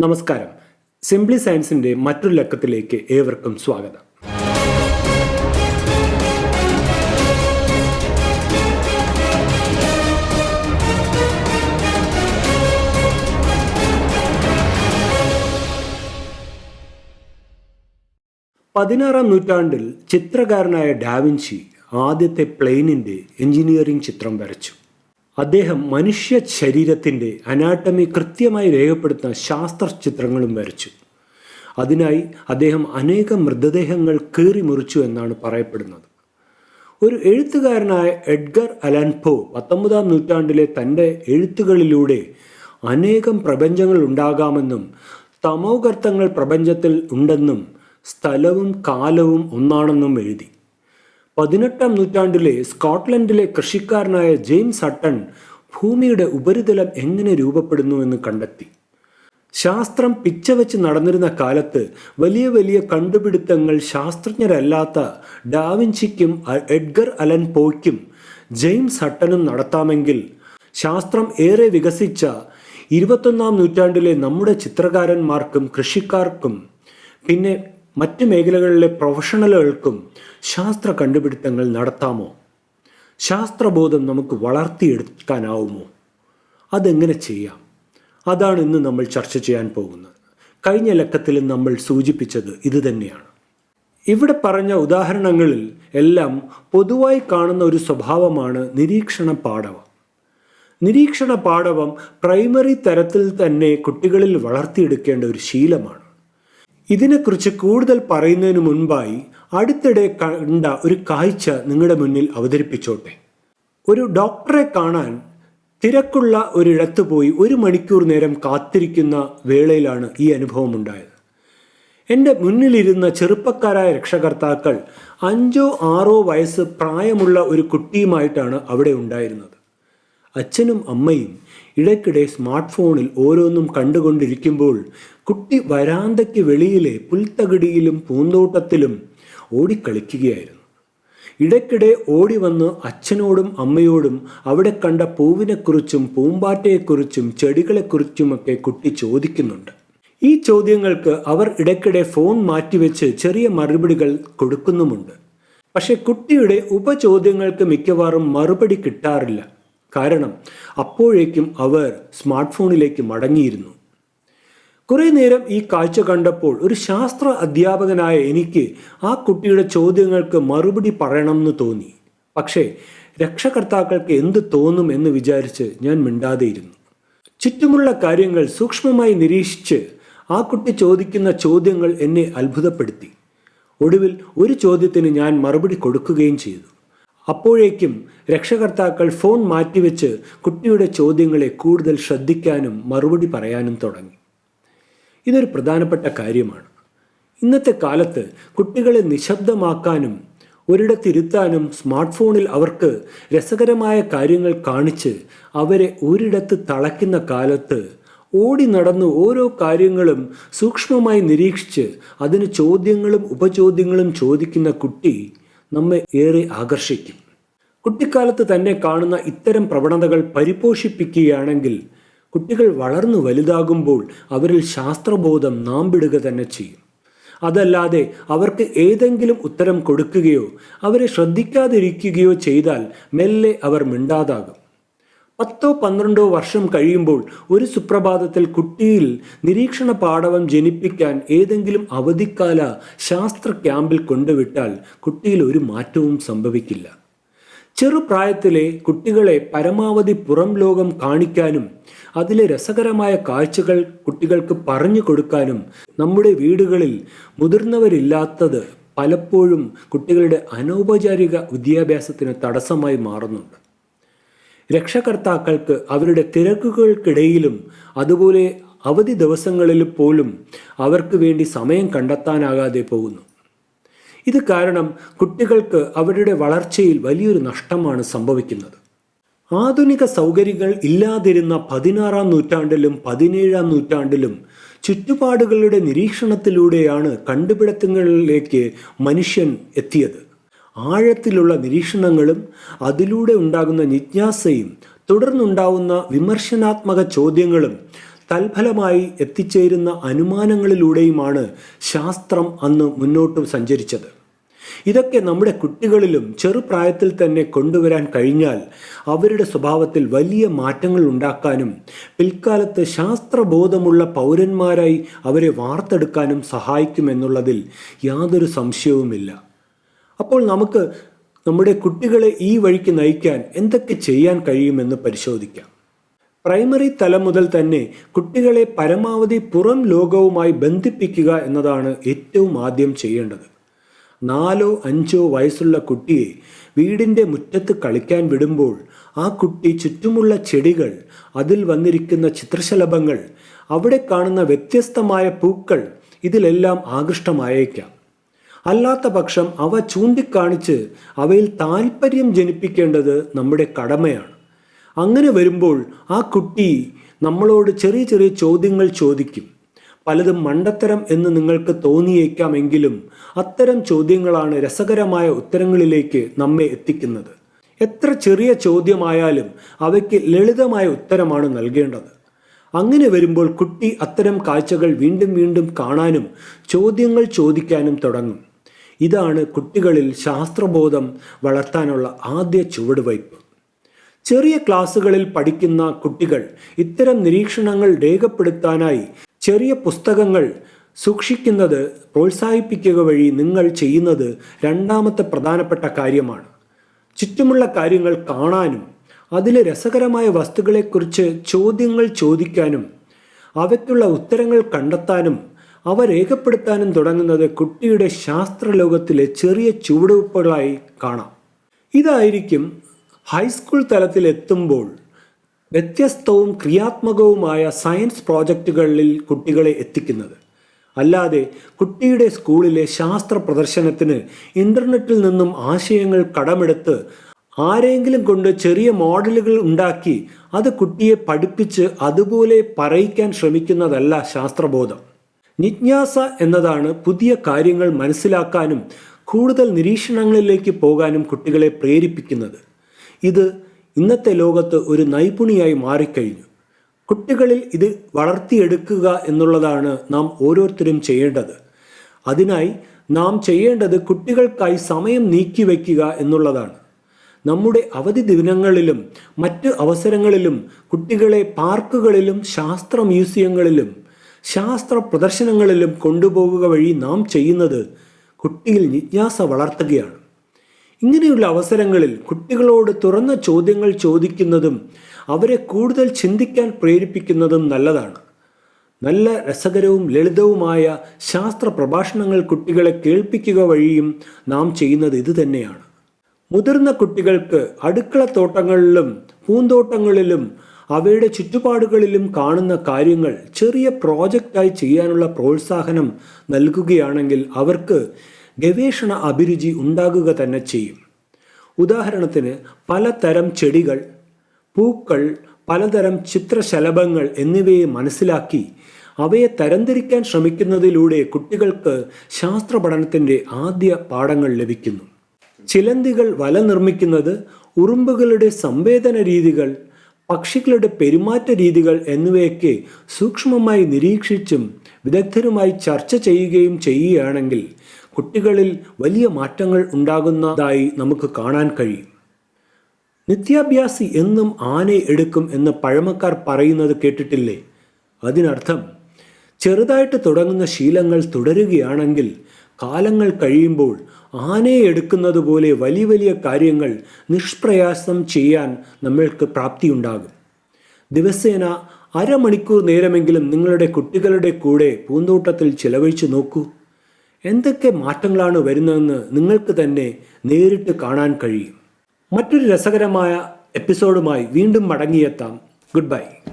നമസ്കാരം. സിംപ്ലി സയൻസിന്റെ മറ്റൊരു ലക്കത്തിലേക്ക് ഏവർക്കും സ്വാഗതം. പതിനാറാം നൂറ്റാണ്ടിൽ ചിത്രകാരനായ ഡാവിൻചി ആദ്യത്തെ പ്ലെയിനിന്റെ എഞ്ചിനീയറിംഗ് ചിത്രം വരച്ചു. അദ്ദേഹം മനുഷ്യ ശരീരത്തിന്റെ അനാട്ടമി കൃത്യമായി രേഖപ്പെടുത്തുന്ന ശാസ്ത്ര ചിത്രങ്ങളും വരച്ചു. അതിനായി അദ്ദേഹം അനേകം മൃതദേഹങ്ങൾ കീറി മുറിച്ചു എന്നാണ് പറയപ്പെടുന്നത്. ഒരു എഴുത്തുകാരനായ എഡ്ഗർ അലൻ പോ പത്തൊമ്പതാം നൂറ്റാണ്ടിലെ തന്റെ എഴുത്തുകളിലൂടെ അനേകം പ്രപഞ്ചങ്ങൾ ഉണ്ടാകാമെന്നും തമോകർത്തങ്ങൾ പ്രപഞ്ചത്തിൽ ഉണ്ടെന്നും സ്ഥലവും കാലവും ഒന്നാണെന്നും എഴുതി. പതിനെട്ടാം നൂറ്റാണ്ടിലെ സ്കോട്ട്ലൻഡിലെ കൃഷിക്കാരനായ ജെയിംസ് ഹട്ടൺ ഭൂമിയുടെ ഉപരിതലം എങ്ങനെ രൂപപ്പെടുന്നു എന്ന് കണ്ടെത്തി. ശാസ്ത്രം പിച്ചവെച്ച് നടന്നിരുന്ന കാലത്ത് വലിയ വലിയ കണ്ടുപിടുത്തങ്ങൾ ശാസ്ത്രജ്ഞരല്ലാത്ത ഡാവിൻചിക്കും എഡ്ഗർ അലൻ പോയ്ക്കും ജെയിംസ് ഹട്ടനും നടത്താമെങ്കിൽ ശാസ്ത്രം ഏറെ വികസിച്ച ഇരുപത്തൊന്നാം നൂറ്റാണ്ടിലെ നമ്മുടെ ചിത്രകാരന്മാർക്കും കൃഷിക്കാർക്കും പിന്നെ മറ്റ് മേഖലകളിലെ പ്രൊഫഷണലുകൾക്കും ശാസ്ത്ര കണ്ടുപിടുത്തങ്ങൾ നടത്താമോ? ശാസ്ത്രബോധം നമുക്ക് വളർത്തിയെടുക്കാനാവുമോ? അതെങ്ങനെ ചെയ്യാം? അതാണ് ഇന്ന് നമ്മൾ ചർച്ച ചെയ്യാൻ പോകുന്നത്. കഴിഞ്ഞ ലക്കത്തിൽ നമ്മൾ സൂചിപ്പിച്ചത് ഇതുതന്നെയാണ് ഇവിടെ പറഞ്ഞ ഉദാഹരണങ്ങളിൽ എല്ലാം പൊതുവായി കാണുന്ന ഒരു സ്വഭാവമാണ് നിരീക്ഷണ പാഠവം. നിരീക്ഷണ പാഠവം പ്രൈമറി തരത്തിൽ തന്നെ കുട്ടികളിൽ വളർത്തിയെടുക്കേണ്ട ഒരു ശീലമാണ്. ഇതിനെക്കുറിച്ച് കൂടുതൽ പറയുന്നതിന് മുൻപായി അടുത്തിടെ കണ്ട ഒരു കാഴ്ച നിങ്ങളുടെ മുന്നിൽ അവതരിപ്പിച്ചോട്ടെ. ഒരു ഡോക്ടറെ കാണാൻ തിരക്കുള്ള ഒരിടത്ത് പോയി ഒരു മണിക്കൂർ നേരം കാത്തിരിക്കുന്ന വേളയിലാണ് ഈ അനുഭവം ഉണ്ടായത് എന്റെ മുന്നിലിരുന്ന ചെറുപ്പക്കാരായ രക്ഷകർത്താക്കൾ അഞ്ചോ ആറോ വയസ്സ് പ്രായമുള്ള ഒരു കുട്ടിയുമായിട്ടാണ് അവിടെ ഉണ്ടായിരുന്നത്. അച്ഛനും അമ്മയും ഇടയ്ക്കിടെ സ്മാർട്ട് ഫോണിൽ ഓരോന്നും കണ്ടുകൊണ്ടിരിക്കുമ്പോൾ കുട്ടി വരാന്തയ്ക്ക് വെളിയിലെ പുൽത്തകിടിയിലും പൂന്തോട്ടത്തിലും ഓടിക്കളിക്കുകയായിരുന്നു. ഇടയ്ക്കിടെ ഓടി വന്ന് അച്ഛനോടും അമ്മയോടും അവിടെ കണ്ട പൂവിനെക്കുറിച്ചും പൂമ്പാറ്റയെക്കുറിച്ചും ചെടികളെക്കുറിച്ചുമൊക്കെ കുട്ടി ചോദിക്കുന്നുണ്ട്. ഈ ചോദ്യങ്ങൾക്ക് അവർ ഇടയ്ക്കിടെ ഫോൺ മാറ്റിവെച്ച് ചെറിയ മറുപടികൾ കൊടുക്കുന്നുമുണ്ട്. പക്ഷെ കുട്ടിയുടെ ഉപചോദ്യങ്ങൾക്ക് മിക്കവാറും മറുപടി കിട്ടാറില്ല. കാരണം അപ്പോഴേക്കും അവർ സ്മാർട്ട് ഫോണിലേക്ക് മടങ്ങിയിരുന്നു. കുറേ നേരം ഈ കാഴ്ച കണ്ടപ്പോൾ ഒരു ശാസ്ത്ര അധ്യാപകനായ എനിക്ക് ആ കുട്ടിയുടെ ചോദ്യങ്ങൾക്ക് മറുപടി പറയണമെന്ന് തോന്നി. പക്ഷേ രക്ഷകർത്താക്കൾക്ക് എന്ത് തോന്നും എന്ന് വിചാരിച്ച് ഞാൻ മിണ്ടാതെയിരുന്നു. ചുറ്റുമുള്ള കാര്യങ്ങൾ സൂക്ഷ്മമായി നിരീക്ഷിച്ച് ആ കുട്ടി ചോദിക്കുന്ന ചോദ്യങ്ങൾ എന്നെ അത്ഭുതപ്പെടുത്തി. ഒടുവിൽ ഒരു ചോദ്യത്തിന് ഞാൻ മറുപടി കൊടുക്കുകയും ചെയ്തു. അപ്പോഴേക്കും രക്ഷകർത്താക്കൾ ഫോൺ മാറ്റിവെച്ച് കുട്ടിയുടെ ചോദ്യങ്ങളെ കൂടുതൽ ശ്രദ്ധിക്കാനും മറുപടി പറയാനും തുടങ്ങി. ഇതൊരു പ്രധാനപ്പെട്ട കാര്യമാണ്. ഇന്നത്തെ കാലത്ത് കുട്ടികളെ നിശബ്ദമാക്കാനും ഒരിടത്തിരുത്താനും സ്മാർട്ട് ഫോണിൽ അവർക്ക് രസകരമായ കാര്യങ്ങൾ കാണിച്ച് അവരെ ഒരിടത്ത് തളയ്ക്കുന്ന കാലത്ത് ഓടി നടന്ന് ഓരോ കാര്യങ്ങളും സൂക്ഷ്മമായി നിരീക്ഷിച്ച് അതിന് ചോദ്യങ്ങളും ഉപചോദ്യങ്ങളും ചോദിക്കുന്ന കുട്ടി നമ്മെ ഏറെ ആകർഷിക്കും. കുട്ടിക്കാലത്ത് തന്നെ കാണുന്ന ഇത്തരം പ്രവണതകൾ പരിപോഷിപ്പിക്കുകയാണെങ്കിൽ കുട്ടികൾ വളർന്നു വലുതാകുമ്പോൾ അവരിൽ ശാസ്ത്രബോധം നാമ്പിടുക തന്നെ ചെയ്യും. അതല്ലാതെ അവർക്ക് ഏതെങ്കിലും ഉത്തരം കൊടുക്കുകയോ അവരെ ശ്രദ്ധിക്കാതിരിക്കുകയോ ചെയ്താൽ മെല്ലെ അവർ മിണ്ടാതാകും. പത്തോ പന്ത്രണ്ടോ വർഷം കഴിയുമ്പോൾ ഒരു സുപ്രഭാതത്തിൽ കുട്ടിയിൽ നിരീക്ഷണ പാടവം ജനിപ്പിക്കാൻ ഏതെങ്കിലും അവധിക്കാല ശാസ്ത്ര ക്യാമ്പിൽ കൊണ്ടുവിട്ടാൽ കുട്ടിയിൽ ഒരു മാറ്റവും സംഭവിക്കില്ല. ചെറുപ്രായത്തിലെ കുട്ടികളെ പരമാവധി പുറം ലോകം കാണിക്കാനും അതിലെ രസകരമായ കാഴ്ചകൾ കുട്ടികൾക്ക് പറഞ്ഞു കൊടുക്കാനും നമ്മുടെ വീടുകളിൽ മുതിർന്നവരില്ലാത്തത് പലപ്പോഴും കുട്ടികളുടെ അനൗപചാരിക വിദ്യാഭ്യാസത്തിന് തടസ്സമായി മാറുന്നുണ്ട്. രക്ഷകർത്താക്കൾക്ക് അവരുടെ തിരക്കുകൾക്കിടയിലും അതുപോലെ അവധി ദിവസങ്ങളിൽ പോലും അവർക്ക് വേണ്ടി സമയം കണ്ടെത്താനാകാതെ പോകുന്നു. ഇത് കാരണം കുട്ടികൾക്ക് അവരുടെ വളർച്ചയിൽ വലിയൊരു നഷ്ടമാണ് സംഭവിക്കുന്നത്. ആധുനിക സൗകര്യങ്ങൾ ഇല്ലാതിരുന്ന പതിനാറാം നൂറ്റാണ്ടിലും പതിനേഴാം നൂറ്റാണ്ടിലും ചുറ്റുപാടുകളുടെ നിരീക്ഷണത്തിലൂടെയാണ് കണ്ടുപിടുത്തങ്ങളിലേക്ക് മനുഷ്യൻ എത്തിയത്. ആഴത്തിലുള്ള നിരീക്ഷണങ്ങളും അതിലൂടെ ഉണ്ടാകുന്ന ജിജ്ഞാസയും തുടർന്നുണ്ടാവുന്ന വിമർശനാത്മക ചോദ്യങ്ങളും തൽഫലമായി എത്തിച്ചേരുന്ന അനുമാനങ്ങളിലൂടെയുമാണ് ശാസ്ത്രം അന്ന് മുന്നോട്ട് സഞ്ചരിച്ചത്. ഇതൊക്കെ നമ്മുടെ കുട്ടികളിലും ചെറുപ്രായത്തിൽ തന്നെ കൊണ്ടുവരാൻ കഴിഞ്ഞാൽ അവരുടെ സ്വഭാവത്തിൽ വലിയ മാറ്റങ്ങൾ ഉണ്ടാക്കാനും പിൽക്കാലത്ത് ശാസ്ത്രബോധമുള്ള പൗരന്മാരായി അവരെ വാർത്തെടുക്കാനും സഹായിക്കുമെന്നുള്ളതിൽ യാതൊരു സംശയവുമില്ല. അപ്പോൾ നമുക്ക് നമ്മുടെ കുട്ടികളെ ഈ വഴിക്ക് നയിക്കാൻ എന്തൊക്കെ ചെയ്യാൻ കഴിയുമെന്ന് പരിശോധിക്കാം. പ്രൈമറി തലം മുതൽ തന്നെ കുട്ടികളെ പരമാവധി പുറം ലോകവുമായി ബന്ധിപ്പിക്കുക എന്നതാണ് ഏറ്റവും ആദ്യം ചെയ്യേണ്ടത്. നാലോ അഞ്ചോ വയസ്സുള്ള കുട്ടിയെ വീടിന്റെ മുറ്റത്ത് കളിക്കാൻ വിടുമ്പോൾ ആ കുട്ടി ചുറ്റുമുള്ള ചെടികൾ അതിൽ വന്നിരിക്കുന്ന ചിത്രശലഭങ്ങൾ അവിടെ കാണുന്ന വ്യത്യസ്തമായ പൂക്കൾ ഇതിലെല്ലാം ആകൃഷ്ടമായേക്കാം. അല്ലാത്ത പക്ഷം അവ ചൂണ്ടിക്കാണിച്ച് അവയിൽ താല്പര്യം ജനിപ്പിക്കേണ്ടത് നമ്മുടെ കടമയാണ്. അങ്ങനെ വരുമ്പോൾ ആ കുട്ടി നമ്മളോട് ചെറിയ ചെറിയ ചോദ്യങ്ങൾ ചോദിക്കും. പലതും മണ്ടത്തരം എന്ന് നിങ്ങൾക്ക് തോന്നിയേക്കാമെങ്കിലും അത്തരം ചോദ്യങ്ങളാണ് രസകരമായ ഉത്തരങ്ങളിലേക്ക് നമ്മെ എത്തിക്കുന്നത്. എത്ര ചെറിയ ചോദ്യമായാലും അവയ്ക്ക് ലളിതമായ ഉത്തരമാണ് നൽകേണ്ടത്. അങ്ങനെ വരുമ്പോൾ കുട്ടി അത്തരം കാഴ്ചകൾ വീണ്ടും വീണ്ടും കാണാനും ചോദ്യങ്ങൾ ചോദിക്കാനും തുടങ്ങും. ഇതാണ് കുട്ടികളിൽ ശാസ്ത്രബോധം വളർത്താനുള്ള ആദ്യ ചുവടുവയ്പ്. ചെറിയ ക്ലാസ്സുകളിൽ പഠിക്കുന്ന കുട്ടികൾ ഇത്തരം നിരീക്ഷണങ്ങൾ രേഖപ്പെടുത്താനായി ചെറിയ പുസ്തകങ്ങൾ സൂക്ഷിക്കുന്നത് പ്രോത്സാഹിപ്പിക്കുക വഴി നിങ്ങൾ ചെയ്യുന്നത് രണ്ടാമത്തെ പ്രധാനപ്പെട്ട കാര്യമാണ്. ചുറ്റുമുള്ള കാര്യങ്ങൾ കാണാനും അതിലെ രസകരമായ വസ്തുക്കളെക്കുറിച്ച് ചോദ്യങ്ങൾ ചോദിക്കാനും അവയ്ക്കുള്ള ഉത്തരങ്ങൾ കണ്ടെത്താനും അവ രേഖപ്പെടുത്താനും തുടങ്ങുന്നത് കുട്ടിയുടെ ശാസ്ത്രലോകത്തിലെ ചെറിയ ചുവടുവെപ്പുകളായി കാണാം. ഇതായിരിക്കും ഹൈസ്കൂൾ തലത്തിൽ എത്തുമ്പോൾ വ്യത്യസ്തവും ക്രിയാത്മകവുമായ സയൻസ് പ്രോജക്റ്റുകളിൽ കുട്ടികളെ എത്തിക്കുന്നത്. അല്ലാതെ കുട്ടിയുടെ സ്കൂളിലെ ശാസ്ത്ര പ്രദർശനത്തിന് ഇന്റർനെറ്റിൽ നിന്നും ആശയങ്ങൾ കടമെടുത്ത് ആരെങ്കിലും കൊണ്ട് ചെറിയ മോഡലുകൾ ഉണ്ടാക്കി അത് കുട്ടിയെ പഠിപ്പിച്ച് അതുപോലെ പറയിക്കാൻ ശ്രമിക്കുന്നതല്ല ശാസ്ത്രബോധം. ജിജ്ഞാസ എന്നതാണ് പുതിയ കാര്യങ്ങൾ മനസ്സിലാക്കാനും കൂടുതൽ നിരീക്ഷണങ്ങളിലേക്ക് പോകാനും കുട്ടികളെ പ്രേരിപ്പിക്കുന്നത്. ഇത് ഇന്നത്തെ ലോകത്ത് ഒരു നൈപുണിയായി മാറിക്കഴിഞ്ഞു. കുട്ടികളിൽ ഇത് വളർത്തിയെടുക്കുക എന്നുള്ളതാണ് നാം ഓരോരുത്തരും ചെയ്യേണ്ടത്. അതിനായി നാം ചെയ്യേണ്ടത് കുട്ടികൾക്കായി സമയം നീക്കി നീക്കിവെക്കുക എന്നുള്ളതാണ്. നമ്മുടെ അവധി ദിനങ്ങളിലും മറ്റ് അവസരങ്ങളിലും കുട്ടികളെ പാർക്കുകളിലും ശാസ്ത്ര മ്യൂസിയങ്ങളിലും ശാസ്ത്ര പ്രദർശനങ്ങളിലും കൊണ്ടുപോകുക വഴി നാം ചെയ്യുന്നത് കുട്ടിയിൽ ജിജ്ഞാസ വളർത്തുകയാണ്. ഇങ്ങനെയുള്ള അവസരങ്ങളിൽ കുട്ടികളോട് തുറന്ന ചോദ്യങ്ങൾ ചോദിക്കുന്നതും അവരെ കൂടുതൽ ചിന്തിക്കാൻ പ്രേരിപ്പിക്കുന്നതും നല്ലതാണ്. നല്ല രസകരവും ലളിതവുമായ ശാസ്ത്ര പ്രഭാഷണങ്ങൾ കുട്ടികളെ കേൾപ്പിക്കുക വഴിയും നാം ചെയ്യുന്നത് ഇതുതന്നെയാണ് മുതിർന്ന കുട്ടികൾക്ക് അടുക്കളത്തോട്ടങ്ങളിലും പൂന്തോട്ടങ്ങളിലും അവയുടെ ചുറ്റുപാടുകളിലും കാണുന്ന കാര്യങ്ങൾ ചെറിയ പ്രോജക്റ്റായി ചെയ്യാനുള്ള പ്രോത്സാഹനം നൽകുകയാണെങ്കിൽ അവർക്ക് ഗവേഷണ അഭിരുചി ഉണ്ടാകുക തന്നെ ചെയ്യും. ഉദാഹരണത്തിന് പലതരം ചെടികൾ പൂക്കൾ പലതരം ചിത്രശലഭങ്ങൾ എന്നിവയെ മനസ്സിലാക്കി അവയെ തരംതിരിക്കാൻ ശ്രമിക്കുന്നതിലൂടെ കുട്ടികൾക്ക് ശാസ്ത്ര പഠനത്തിന്റെ ആദ്യ പാഠങ്ങൾ ലഭിക്കുന്നു. ചിലന്തികൾ വല നിർമ്മിക്കുന്നത് ഉറുമ്പുകളുടെ സംവേദന രീതികൾ പക്ഷികളുടെ പെരുമാറ്റ രീതികൾ എന്നിവയൊക്കെ സൂക്ഷ്മമായി നിരീക്ഷിച്ചും വിദഗ്ധരുമായി ചർച്ച ചെയ്യുകയും ചെയ്യുകയാണെങ്കിൽ കുട്ടികളിൽ വലിയ മാറ്റങ്ങൾ ഉണ്ടാകുന്നതായി നമുക്ക് കാണാൻ കഴിയും. നിത്യാഭ്യാസി എന്നും ആനയെ എടുക്കും എന്ന് പഴമക്കാർ പറയുന്നത് കേട്ടിട്ടില്ലേ? അതിനർത്ഥം ചെറുതായിട്ട് തുടങ്ങുന്ന ശീലങ്ങൾ തുടരുകയാണെങ്കിൽ കാലങ്ങൾ കഴിയുമ്പോൾ ആനയെ എടുക്കുന്നത് പോലെ വലിയ വലിയ കാര്യങ്ങൾ നിഷ്പ്രയാസം ചെയ്യാൻ നമ്മൾക്ക് പ്രാപ്തിയുണ്ടാകും. ദിവസേന അരമണിക്കൂർ നേരമെങ്കിലും നിങ്ങളുടെ കുട്ടികളുടെ കൂടെ പൂന്തോട്ടത്തിൽ ചിലവഴിച്ചു നോക്കൂ. എന്തൊക്കെ മാറ്റങ്ങളാണ് വരുന്നതെന്ന് നിങ്ങൾക്ക് തന്നെ നേരിട്ട് കാണാൻ കഴിയും. മറ്റൊരു രസകരമായ എപ്പിസോഡുമായി വീണ്ടും മടങ്ങിയെത്താം. Good bye.